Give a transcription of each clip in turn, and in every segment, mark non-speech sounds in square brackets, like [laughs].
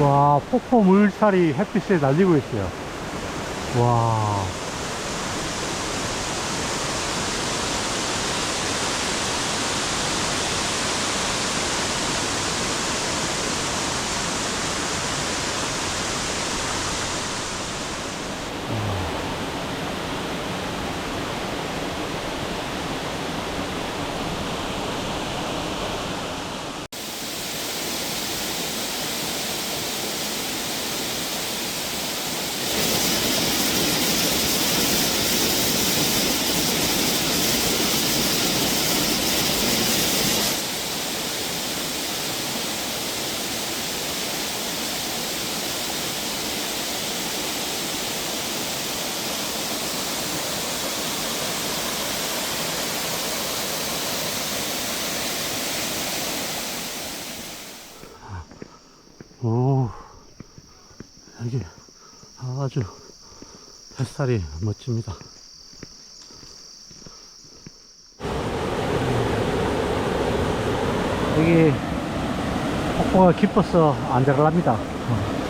와, 폭포 물살이 햇빛에 날리고 있어요. 와. 오, 여기 아주 햇살이 멋집니다. 여기 폭포가 깊어서 안 들어갑니다. 와.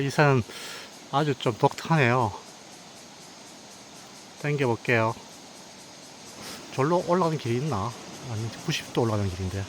이산 아주 좀 독특하네요. 당겨 볼게요. 절로 올라가는 길이 있나? 아니, 90도 올라가는 길인데.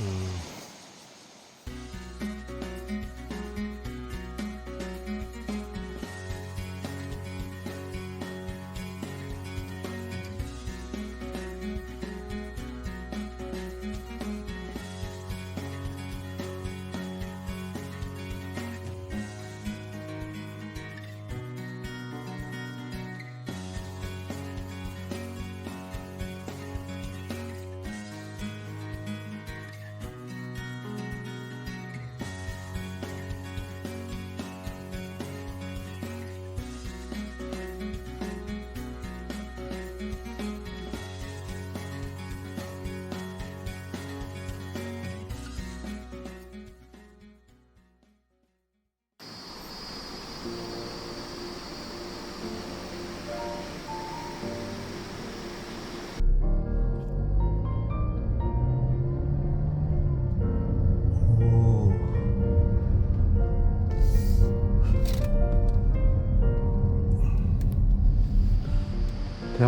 음.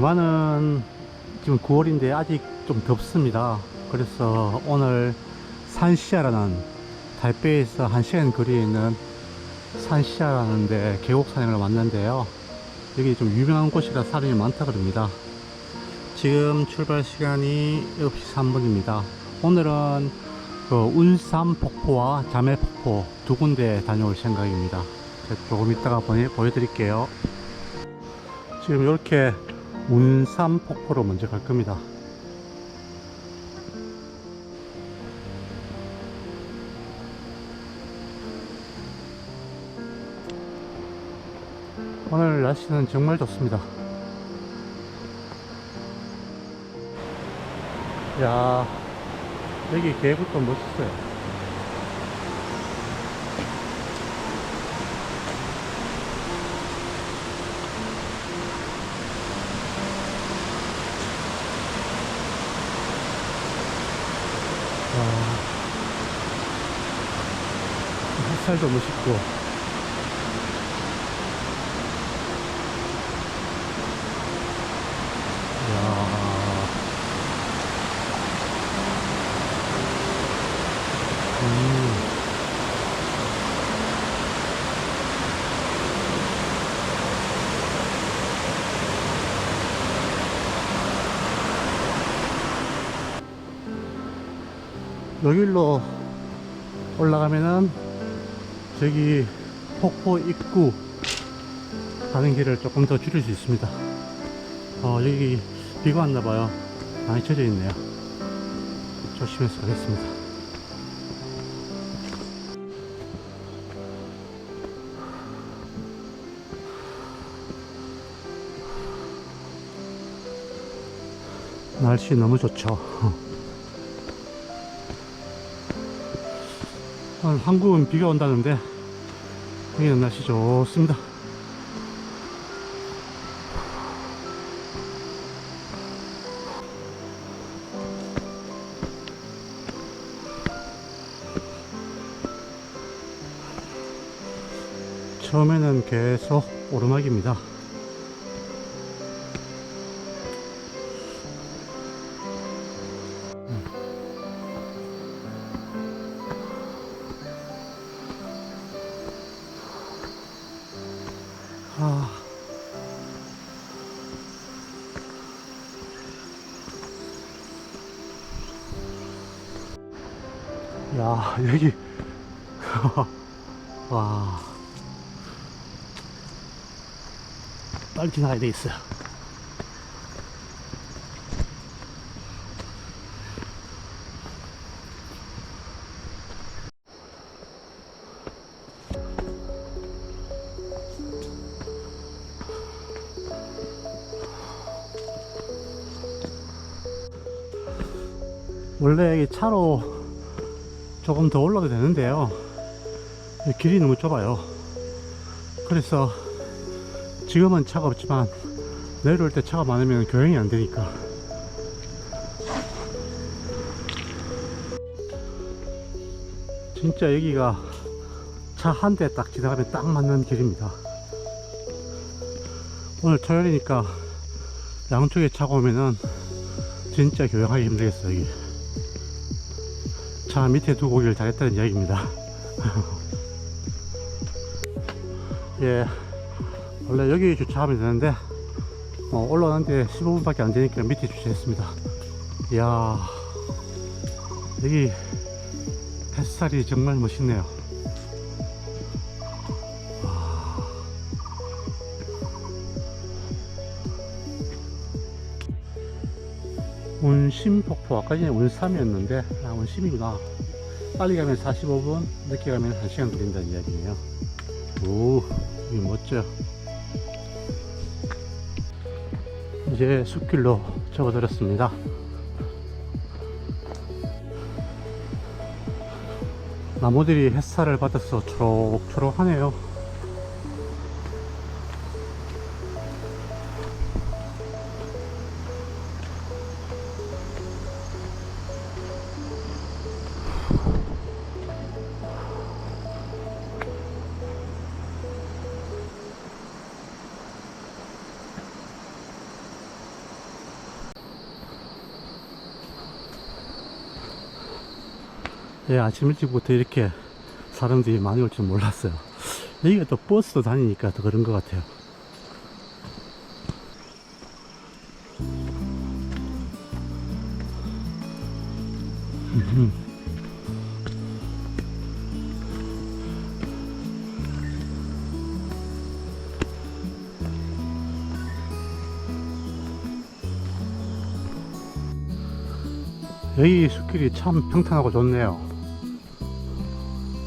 대만은 지금 9월인데 아직 좀 덥습니다. 그래서 오늘 산시아라는 달베이에서 한 시간 거리에 있는 산시아라는 데 계곡산을 왔는데요. 여기 좀 유명한 곳이라 사람이 많다 그럽니다. 지금 출발 시간이 9시 3분입니다. 오늘은 그 운산 폭포와 자매 폭포 두 군데 다녀올 생각입니다. 조금 이따가 보내, 보여드릴게요. 지금 이렇게 운산 폭포로 먼저 갈 겁니다. 오늘 날씨는 정말 좋습니다. 야, 여기 계곡도 멋있어요. 와, 햇살도 멋있고. 이야. 음. 여기로 올라가면은 저기 폭포 입구 가는 길을 조금 더 줄일 수 있습니다. 어, 여기 비가 왔나봐요. 많이 젖어 있네요. 조심해서 가겠습니다. 날씨 너무 좋죠. [laughs] 한국은 비가 온다는데 여기는 날씨 좋습니다. 처음에는 계속 오르막입니다. 야, 여기. [laughs] 와. 빨리 지나가야 되겠어요. 원래 이 차로 조금 더 올라도 되는데요. 이 길이 너무 좁아요. 그래서 지금은 차가 없지만 내려올 때 차가 많으면 교행이 안 되니까. 진짜 여기가 차 한 대 딱 지나가면 딱 맞는 길입니다. 오늘 토요일이니까 양쪽에 차가 오면은 진짜 교행하기 힘들겠어 여기. 차 밑에 두고 오길 잘했다는 이야기입니다. [laughs] 예, 원래 여기 주차하면 되는데 어, 올라가는데 15분밖에 안 되니까 밑에 주차했습니다. 이야, 여기 햇살이 정말 멋있네요. 운심 폭포 아까 전에 운삼이었는데 아 운심이구나. 빨리 가면 45분 늦게 가면 1시간 걸린다는 이야기네요. 오 여기 멋져. 이제 숲길로 접어들었습니다. 나무들이 햇살을 받아서 초록초록하네요 예, 아침 일찍부터 이렇게 사람들이 많이 올 줄 몰랐어요. 여기가 또 버스도 다니니까 더 그런 것 같아요. [laughs] 여기 숲길이 참 평탄하고 좋네요.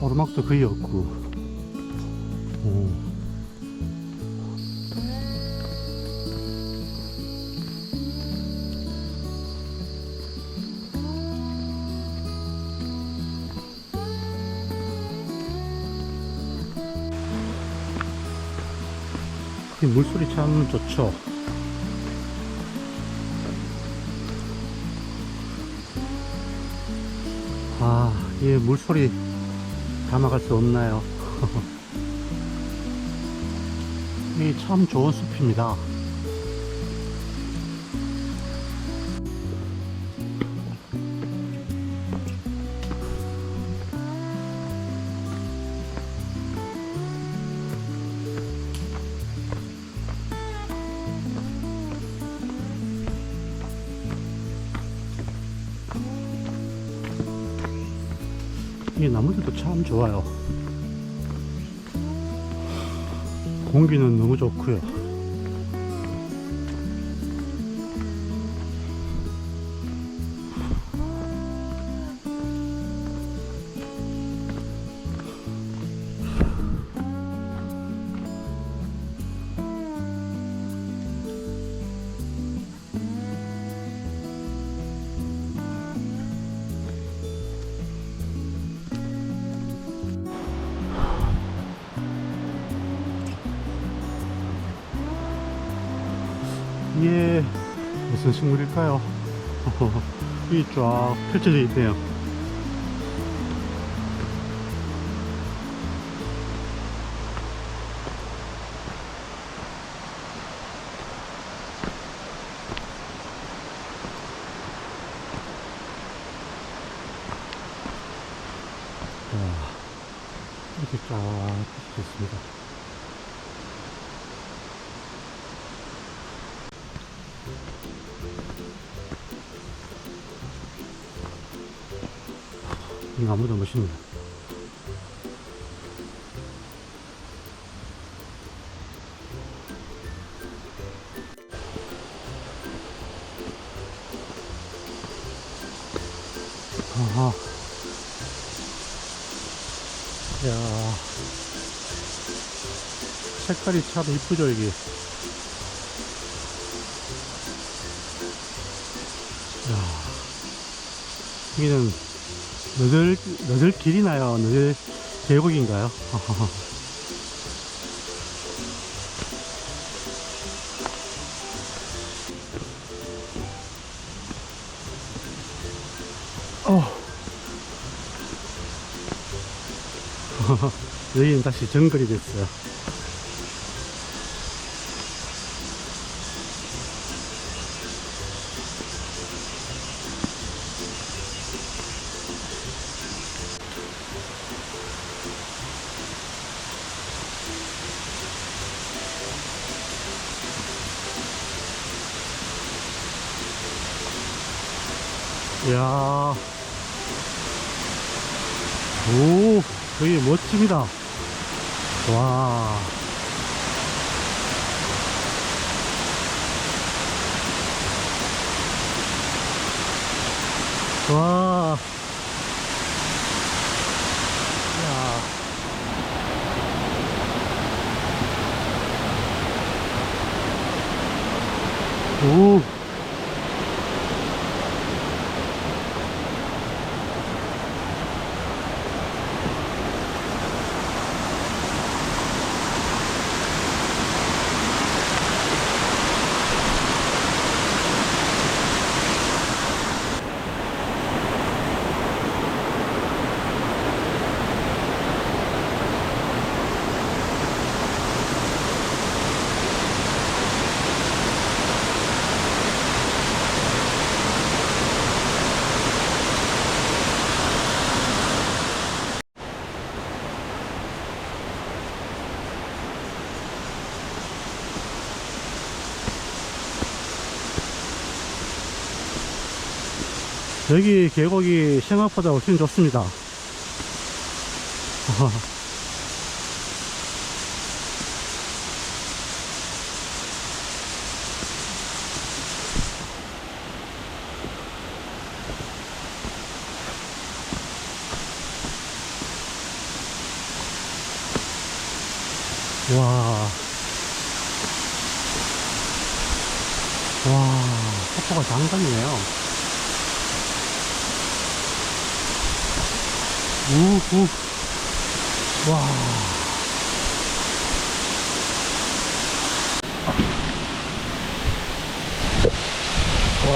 오르막도 거의 없고 오. 이 물소리 참 좋죠 아, 이 물소리 담아갈 수 없나요? [laughs] 이 참 좋은 숲입니다. 이 나무들도 참 좋아요. 공기는 너무 좋고요. 이게 무슨 식물일까요? [laughs] 이 쫙 펼쳐져 있네요. 아하. 야. 색깔이 참 이쁘죠, 이게. 야. 여기는 너들, 너들 길이나요? 너들 계곡인가요? [laughs] 여기는 다시 정글이 됐어요. 이야. 오, 여기 멋집니다. 와. 와. 야. 오. 여기 계곡이 생각보다 훨씬 좋습니다. 와. 와, 폭포가 장관이네요. 우후. 와. 와.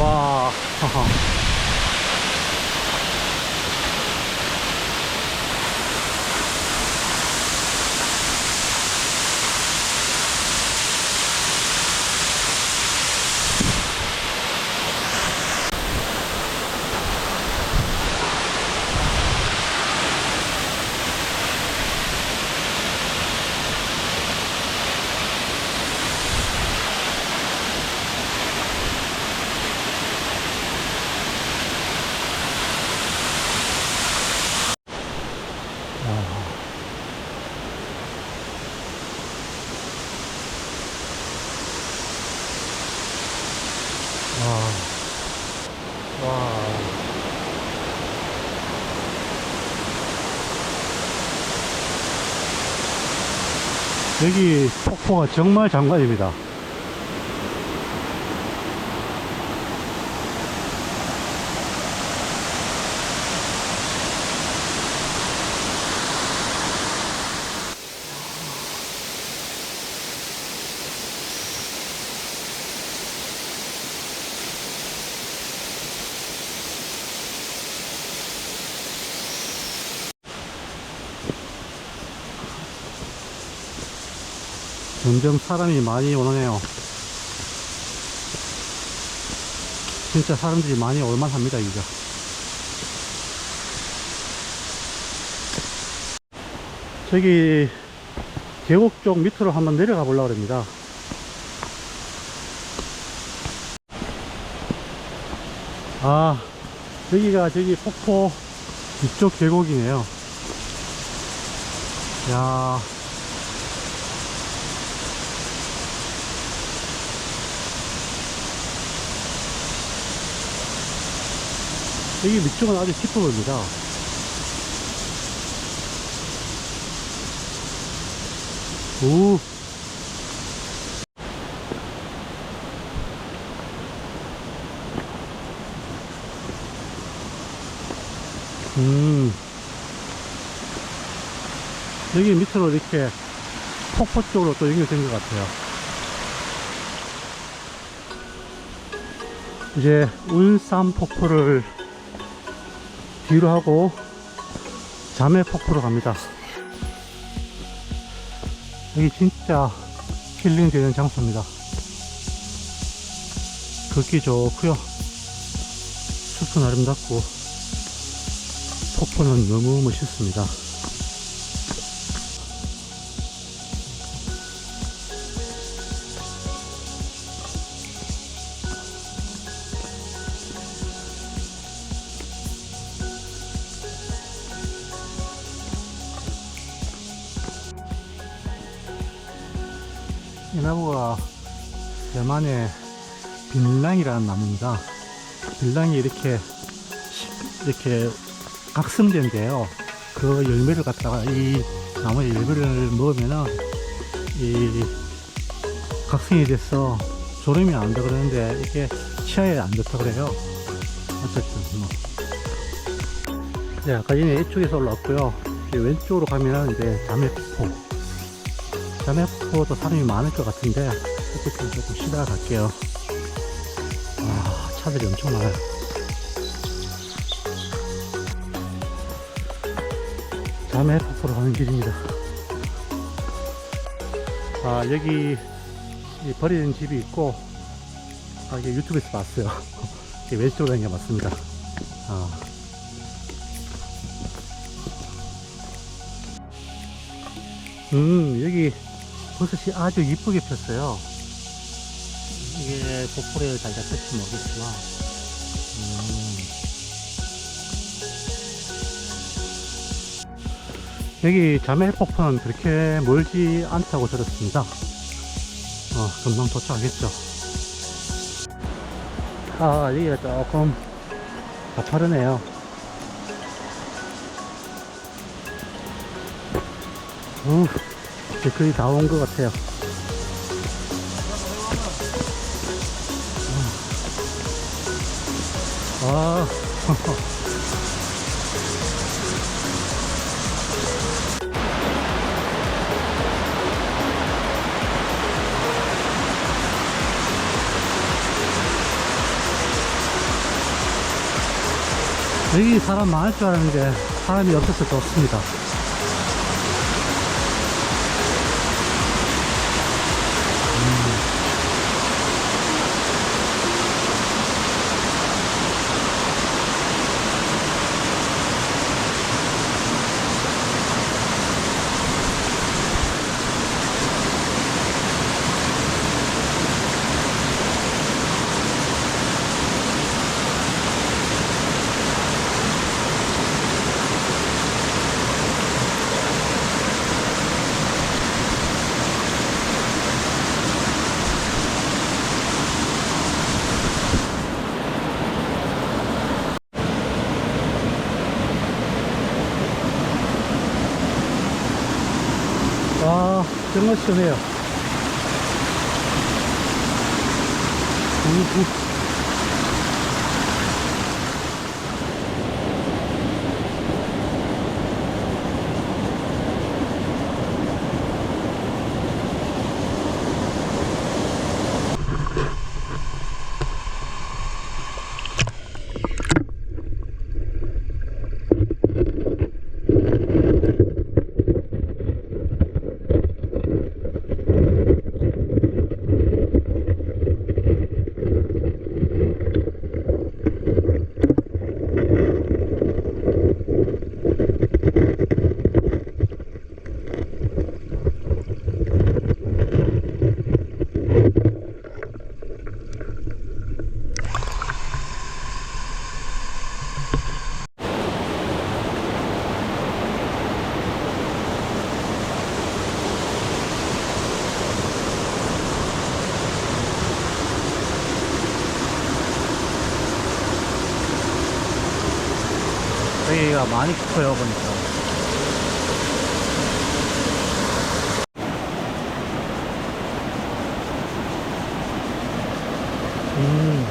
와. [laughs] 여기 폭포가 정말 장관입니다. 점점 사람이 많이 오네요. 진짜 사람들이 많이 올만합니다, 이거. 저기 계곡 쪽 밑으로 한번 내려가 보려고 합니다. 아, 여기가 저기 폭포 이쪽 계곡이네요. 야, 여기 밑쪽은 아주 깊어 보입니다. 오. 음. 여기 밑으로 이렇게 폭포 쪽으로 또 연결된 것 같아요. 이제 울산 폭포를 뒤로 하고 자매 폭포로 갑니다. 여기 진짜 힐링 되는 장소입니다. 걷기 좋고요. 숲은 아름답고 폭포는 너무 멋있습니다. 이 나무가 대만의 빌랑이라는 나무입니다. 빌랑이 이렇게 시- 이렇게 각성된데요. 그 열매를 갖다가 이 나무의 열매를 먹으면은 이 각성이 돼서 졸음이 안돼 그러는데 이게 치아에 안 좋다 그래요. 어쨌든 뭐. 네, 아까 전에 이쪽에서 올라왔고요. 이 왼쪽으로 가면 이제 자매폭포. 자매폭포도 사람이 많을 것 같은데 어쨌든 조금 쉬다가 갈게요. 와, 차들이 엄청 많아요. 자매폭포로 가는 길입니다. 아, 여기 이 버려진 집이 있고, 아, 이게 유튜브에서 봤어요. [laughs] 이게 왼쪽으로 가는 게 맞습니다. 아. 음, 여기 버섯이 아주 이쁘게 폈어요. 이게 복불에 잘 잡힐지 모르겠지만, 음. 여기 자매폭포는 그렇게 멀지 않다고 들었습니다. 어, 금방 도착하겠죠. 아, 여기가 조금 가파르네요. 어, 이제 거의 다 온 것 같아요. 아, [laughs] 여기 사람 많을 줄 알았는데 사람이 없어서 좋습니다. 와, 여기가 많이 커요, 보니까. 음.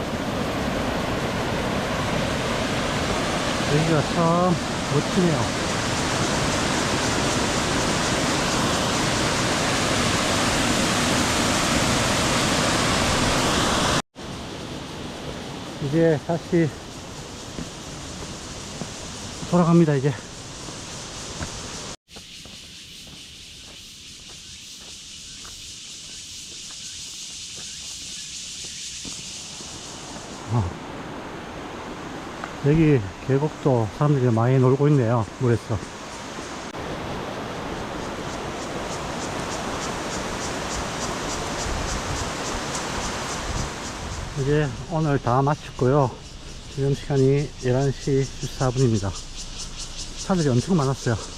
여기가 참 멋지네요. 이제 다시 돌아갑니다, 이제. 어. 여기 계곡도 사람들이 많이 놀고 있네요, 물에서. 이제 오늘 다 마쳤고요. 지금 시간이 11시 14분입니다. 차들이 엄청 많았어요.